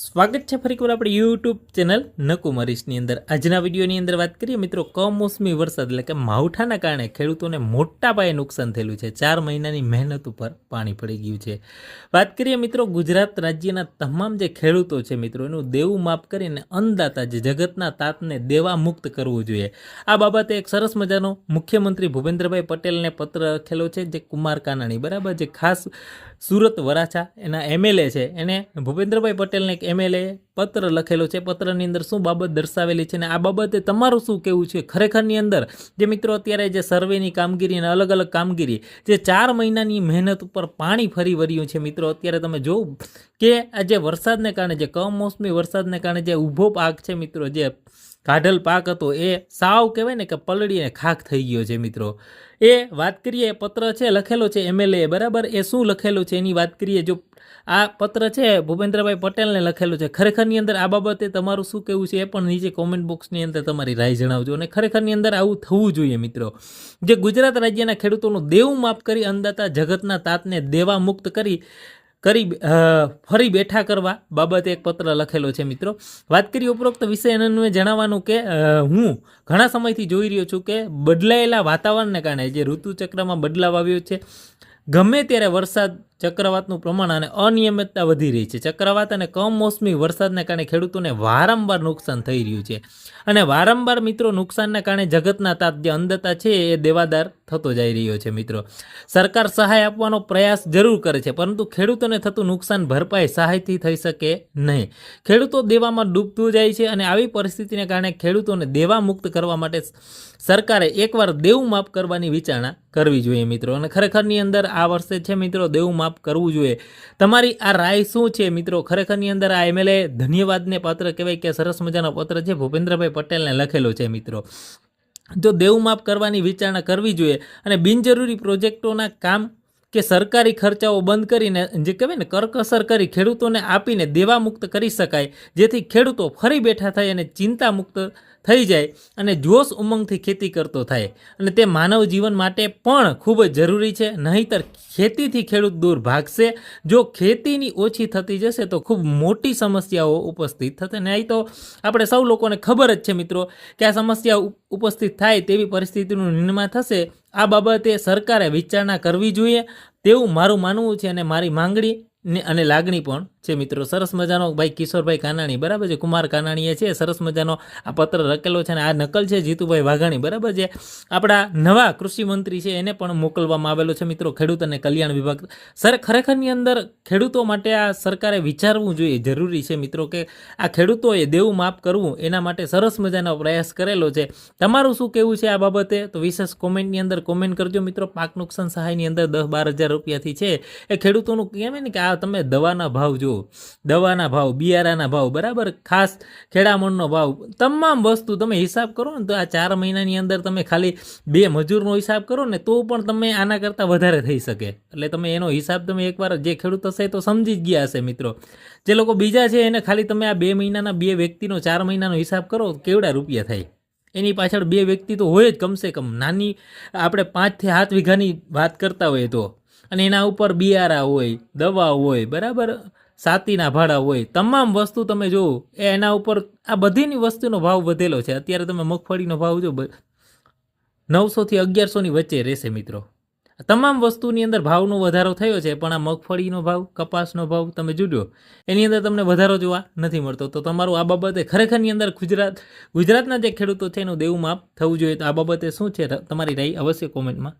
સ્વાગત છે ફરી એકવાર આપણે યુટ્યુબ ચેનલ નકુમરીશની અંદર. આજના વિડીયોની અંદર વાત કરીએ મિત્રો કમોસમી વરસાદ એટલે કે માવઠાના કારણે ખેડૂતોને મોટા પાયે નુકસાન થયેલું છે. ચાર મહિનાની મહેનત ઉપર પાણી પડી ગયું છે. વાત કરીએ મિત્રો ગુજરાત રાજ્યના તમામ જે ખેડૂતો છે મિત્રો, એનું દેવું માફ કરીને અન્નદાતા જે જગતના તાતને દેવા મુક્ત કરવું જોઈએ. આ બાબતે એક સરસ મજાનો મુખ્યમંત્રી ભૂપેન્દ્રભાઈ પટેલને પત્ર લખેલો છે જે કુમાર કાનાણી, બરાબર? જે ખાસ સુરત વરાછા એના એમએલએ છે. એને ભૂપેન્દ્રભાઈ પટેલને એક એમએલએ પત્ર લખેલો છે. પત્રની અંદર શું બાબત દર્શાવેલી છે અને આ બાબતે તમારું શું કહેવું છે? ખરેખરની અંદર જે મિત્રો અત્યારે જે સર્વેની કામગીરી અને અલગ અલગ કામગીરી જે ચાર મહિનાની મહેનત ઉપર પાણી ફરી વળ્યું છે મિત્રો, અત્યારે તમે જોવું કે આ જે વરસાદને કારણે, જે કમોસમી વરસાદને કારણે જે ઊભો પાક છે મિત્રો, જે કાઢલ પાક હતો. એ સાવ કહેવાય ને કે પલળીને ખાખ થઈ ગયો છે મિત્રો. એ વાત કરીએ પત્ર છે, લખેલો છે એમએલએ બરાબર? એ શું લખેલું છે? એની વાત કરીએ, જો આ પત્ર છે, ભૂપેન્દ્રભાઈ પટેલને લખેલું છે. ખરેખરની અંદર આ બાબતે તમારું શું કહેવું છે એ પણ નીચે કોમેન્ટ બોક્સની અંદર તમારી રાય જણાવજો અને ખરેખરની અંદર આવું થવું જોઈએ મિત્રો. જે ગુજરાત રાજ્યના ખેડૂતોનું દેવું માફ કરી અંદાતા જગતના તાતને દેવા મુક્ત કરી કરી ફરી બેઠા કરવા બાબતે એક પત્ર લખેલો છે મિત્રો. વાત કરી ઉપરોક્ત વિષય અન્વયે જણાવવાનું કે હું ઘણા સમયથી જોઈ રહ્યો છું કે બદલાયેલા વાતાવરણને કારણે જે ઋતુચક્રમાં બદલાવ આવ્યો છે, ગમે ત્યારે વરસાદ ચક્રવાતનું પ્રમાણ અને અનિયમિતતા વધી રહી છે. ચક્રવાત અને કમોસમી વરસાદને કારણે ખેડૂતોને વારંવાર નુકસાન થઈ રહ્યું છે. અને વારંવાર મિત્રો નુકસાનના કારણે જગતના તાપ જે અંધતા છે એ દેવાદાર થતો જઈ રહ્યો છે મિત્રો. સરકાર સહાય આપવાનો પ્રયાસ જરૂર કરે છે, પરંતુ ખેડૂતોને થતું નુકસાન ભરપાઈ સહાયથી થઈ શકે નહીં. ખેડૂતો દેવામાં ડૂબતું જાય છે અને આવી પરિસ્થિતિને કારણે ખેડૂતોને દેવા મુક્ત કરવા માટે સરકારે એકવાર દેવું માફ કરવાની વિચારણા કરવી જોઈએ મિત્રો. અને ખરેખરની અંદર આ વર્ષે છે મિત્રો દેવું માફ કરવું જોઈએ. તમારી આ રાય શું છે મિત્રો? ખરેખરની અંદર આ એમએલએ ધન્યવાદને પાત્ર કહેવાય કે સરસ મજાનો પત્ર છે. ભૂપેન્દ્રભાઈ પટેલને લખેલો છે મિત્રો. જો દેવ માફ કરવાની વિચારણા કરવી જોઈએ અને બિનજરૂરી પ્રોજેક્ટોના કામ કે સરકારી ખર્ચાઓ બંધ કરીને જે કહેવાય ને કરકસર કરી ખેડૂતોને આપીને દેવા મુક્ત કરી શકાય. જેથી ખેડૂતો ફરી બેઠા થાય અને ચિંતા મુક્ત થઈ જાય અને જોશ ઉમંગથી ખેતી કરતો થાય. અને તે માનવ જીવન માટે પણ ખૂબ જ જરૂરી છે. નહીંતર ખેતીથી ખેડૂત દૂર ભાગશે. જો ખેતીની ઓછી થતી જશે તો ખૂબ મોટી સમસ્યાઓ ઉપસ્થિત થશે. ને અહીં તો આપણે સૌ લોકોને ખબર જ છે મિત્રો કે આ સમસ્યા ઉપ- ઉપસ્થિત થાય તેવી પરિસ્થિતિનું નિર્માણ થશે. આ બાબતે સરકારે વિચારણા કરવી જોઈએ. તેવું મારું માનવું છે અને મારી માંગણી અને લાગણી પણ છે મિત્રો. સરસ મજાનો ભાઈ કિશોરભાઈ કાનાણી, બરાબર છે? કુમાર કાનાણીએ છે, સરસ મજાનો આ પત્ર લખેલો છે અને આ નકલ છે જીતુભાઈ વાઘાણી, બરાબર છે? આપણા નવા કૃષિમંત્રી છે, એને પણ મોકલવામાં આવેલો છે મિત્રો, ખેડૂત અને કલ્યાણ વિભાગ. સર, ખરેખરની અંદર ખેડૂતો માટે આ સરકારે વિચારવું જોઈએ, જરૂરી છે મિત્રો કે આ ખેડૂતોએ દેવું માફ કરવું, એના માટે સરસ મજાનો પ્રયાસ કરેલો છે. તમારું શું કહેવું છે આ બાબતે? તો વિશેષ કોમેન્ટની અંદર કોમેન્ટ કરજો મિત્રો. પાક નુકસાન સહાયની અંદર દસ બાર હજાર રૂપિયાથી છે. એ ખેડૂતોનું કહેવાય ને કે આ તમે દવાના ભાવ જુઓ. દવાના ભાવ, બિયારાના ભાવ, બરાબર? ખાસ ખેડામણનો ભાવ, તમામ વસ્તુ તમે હિસાબ કરો ને તો આ ચાર મહિનાની અંદર તમે ખાલી બે મજૂરનો હિસાબ કરો ને તો પણ તમે આના કરતાં વધારે થઈ શકે. એટલે તમે એનો હિસાબ તમે એકવાર જે ખેડૂત હશે તો સમજી જ ગયા હશે મિત્રો. જે લોકો બીજા છે એને ખાલી તમે આ બે મહિનાના બે વ્યક્તિનો, ચાર મહિનાનો હિસાબ કરો, કેવડા રૂપિયા થાય? એની પાછળ બે વ્યક્તિ તો હોય જ કમસે કમ. નાની, આપણે પાંચથી સાત વીઘાની વાત કરતા હોઈએ તો. અને એના ઉપર બિયારા હોય, દવા હોય, બરાબર? સાતીના ભાડા હોય, તમામ વસ્તુ તમે જુઓ એ એના ઉપર આ બધીની વસ્તુનો ભાવ વધેલો છે. અત્યારે તમે મગફળીનો ભાવ જો નવસોથી અગિયારસોની વચ્ચે રહેશે મિત્રો. તમામ વસ્તુની અંદર ભાવનો વધારો થયો છે, પણ આ મગફળીનો ભાવ, કપાસનો ભાવ તમે જોજો. એની અંદર તમને વધારો જોવા નથી મળતો. તો તમારું આ બાબતે ખરેખરની અંદર ગુજરાત, ગુજરાતના જે ખેડૂતો છે એનું દેવું માપ થવું જોઈએ. તો આ બાબતે શું છે? તમારી રાય અવશ્ય કોમેન્ટમાં